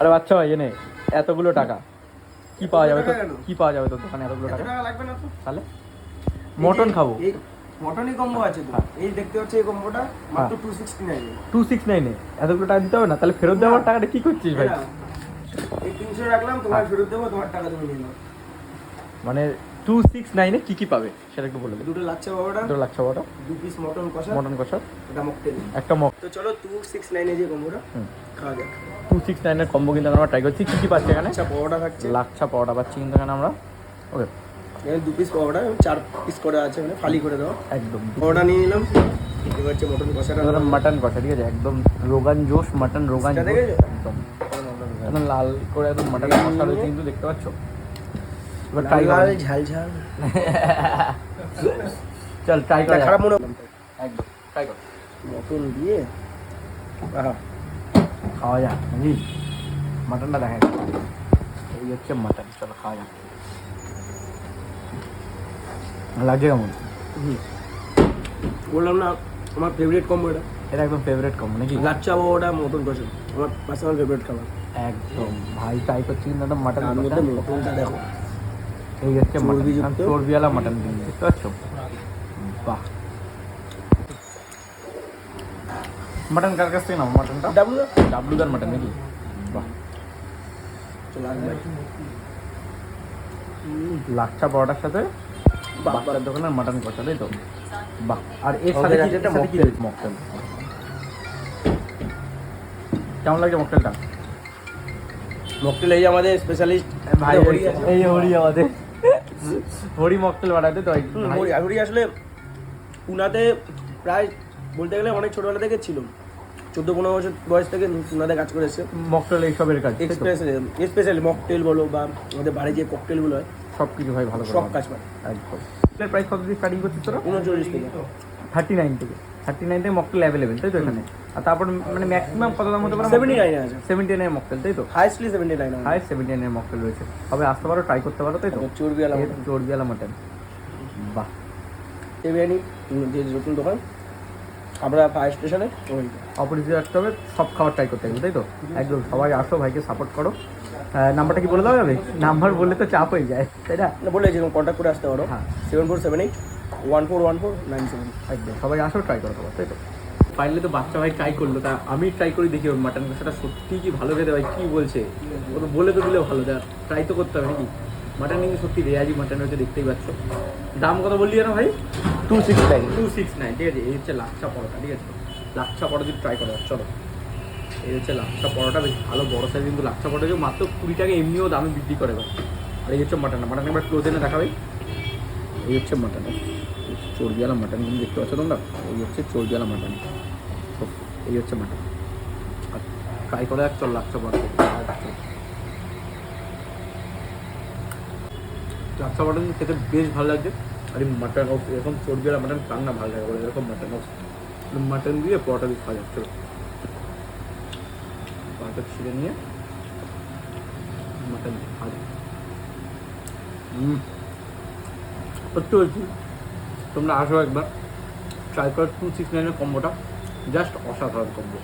আরে বাচ্চা ভাই এনে এতগুলো টাকা। কি পাওয়া যাবে তো কি পাওয়া যাবে তোর দোকানে এতগুলো টাকা লাগবে না তো। তাহলে? মটন খাব। এই মটনই কম্বো আছে তো। হ্যাঁ। এই দেখতে হচ্ছে এই কম্বোটা মাত্র two sixty nine two six নাইনে এতগুলো টাকা দিতে হবে না? তাহলে ফেরত দেওয়ার টাকাটা কি করছিস ভাই? এই তিনশো রাখলাম তোমার হ্যাঁ। ফেরত দেবো তোমার টাকা তুমি নিয়ে নাও। মানে টু সিক্স নাইনে কি কি পাবে? সেটা একটু বলে দুটো লাচ্ছা বাবাটা দুটো লাগছে ওটা দু পিস মটন কষা মটন কষা। এটা মকটেল একটা মক তো চলো টু সিক্স নাইনে যে কম্বোটা খাওয়া যাক। টু সিক্স নাইনের কম্বো কিন্তু আমরা ট্রাই করছি কি কি পাচ্ছি এখানে। পাওয়াটা থাকছে। লাচ্ছা পাওয়াটা পাচ্ছি কিন্তু এখানে আমরা। ওকে এখানে দু পিস পাওয়াটা চার পিস করে আছে মানে ফালি করে দাও একদম। পাওয়াটা নিয়ে নিলাম। এবার হচ্ছে মটন কষাটা। মাটন কষা ঠিক আছে? একদম রোগান জোশ মাটন রোগান একদম। একদম লাল করে একদম মাটন কষা রয়েছে কিন্তু দেখতে পাচ্ছ? এবার ট্রাই লাল ঝাল ঝাল। চল ট্রাই করা খারাপ মনে একদম। ট্রাই কর। মটন দিয়ে আহা। খাওয়া যাক নাকি? মাটনটা দেখা যাক এই হচ্ছে মাটন চলো খাওয়া যাক। লাগছে কেমন। বললাম না আমার ফেভারিট কম্বো এটা। এটা একদম ফেভারিট কম নাকি? লাচ্চা বাবাটা মটন কষা। আমার পার্সোনাল ফেভারিট খাবার। একদম। ভাই ট্রাই করছি কিন্তু একটা মাটন মটনটা দেখো। এই হচ্ছে মাটন। চর্বিওয়ালা মাটন দেখতে পাচ্ছ? বাহ। মাটন কার কাছ থেকে নাও মাটনটা ডাবলু ডাবলুদার মাটন নাকি? বাহ। লাচ্ছা পরোটার সাথে বাচ্চার দোকানের মাটন কষা তাই তো? বাহ। আর এর সাথে কি কি রয়েছে মকটেল কেমন লাগছে মকটেলটা মকটেল এই আমাদের স্পেশালিস্ট ভাই। এই হরি আমাদের। হরি মকটেল বানাতে তো হরি আসলে পুনাতে প্রায় বলতে গেলে অনেক ছোটবেলা থেকে ছিল চোদ্দ পনেরো বছর বয়স থেকে পুনাতে কাজ করে এসেছে। মকটেল এইসবের কাজ তাই স্পেশালি মকটেল বলো বা আমাদের বাড়ি যে ককটেলগুলো হয় সব কিছু ভাই ভালো সব কাজ পারে একদম। প্রাইস কত দিয়ে স্টার্টিং করছিস তোরা? উনচল্লিশ থেকে। থার্টি নাইন থেকে। থার্টি নাইন থেকে মকটেল অ্যাভেলেবেল তাই তো এখানে? আর তারপর মানে ম্যাক্সিমাম কত দাম হতে পারে সেভেন্টি নাইনে আছে। সেভেন্টি নাইন মকটেল তাই তো? হাইস্টলি সেভেন্টি নাইন হাই সেভেন্টি নাইনের মকটেল রয়েছে। তবে আসতে পারো ট্রাই করতে পারো তাই তো? চর্বি আলাম এই চর্বিওয়ালা মাটন। বাহ। বিরিয়ানি যে নতুন দোকান আমরা ফায়ার স্টেশনে ওই অপরিচিত রাখতে হবে সব খাবার ট্রাই করতে হবে তাই তো? একদম সবাই আসো ভাইকে সাপোর্ট করো। নাম্বারটা কি বলে দেওয়া যাবে নাম্বার বললে তো চাপ হয়ে যায় তাই না? না বলে যেরকম কন্ট্যাক্ট করে আসতে পারো। হ্যাঁ। Seven four seven eight one four one four nine seven একদম সবাই আসো ট্রাই করো তোমার তাই তো? ফাইনালি তো বাচ্চা ভাই ট্রাই করল তা আমি ট্রাই করে দেখি ওর মাটন কষাটা সত্যি কি ভালো খেতে ভাই কি বলছে? ও তো বলে তো দিলে ভালো দেখ ট্রাই তো করতে হবে নাকি? মাটন কিন্তু সত্যি রেয়াজি মাটন হচ্ছে দেখতেই পাচ্ছ। দাম কত বললি না ভাই? Two six nine two six nine ঠিক আছে? এই হচ্ছে লাচ্ছা পরোটা ঠিক আছে? লাচ্ছা পরোটা যদি ট্রাই করা চলো। এই হচ্ছে লাচ্ছা পরোটা বেশ ভালো বড় সাইজ কিন্তু লাচ্ছা পরোটা যে মাত্র কুড়ি টাকা এমনিও দামে বিক্রি করে ভাই। আর এই হচ্ছে মাটন মাটন একবার ক্লোজ এনে দেখা ভাই এই হচ্ছে মাটন চর্বিওয়ালা মাটন কিন্তু দেখতে পাচ্ছ তোমরা? এই হচ্ছে চর্বিওয়ালা মাটন এই হচ্ছে মাটন আর ট্রাই করা এক চল লাচ্ছা পরোটা। লাচ্ছা মাটন খেতে বেশ ভালো লাগছে। আর এই মাটন হাউস এরকম চর্বিওয়ালা মাটন কার না ভালো লাগে বলে, এরকম মাটন হাউস মাটন দিয়ে পরোটা দিয়ে খাওয়া যাচ্ছে পরোটা ছিঁড়ে নিয়ে মাটন দিয়ে খাওয়া যাচ্ছে সত্যি বলছি, তোমরা আসো একবার। ট্রাই করো টু সিক্স নাইনের কম্বোটা জাস্ট অসাধারণ কম্বো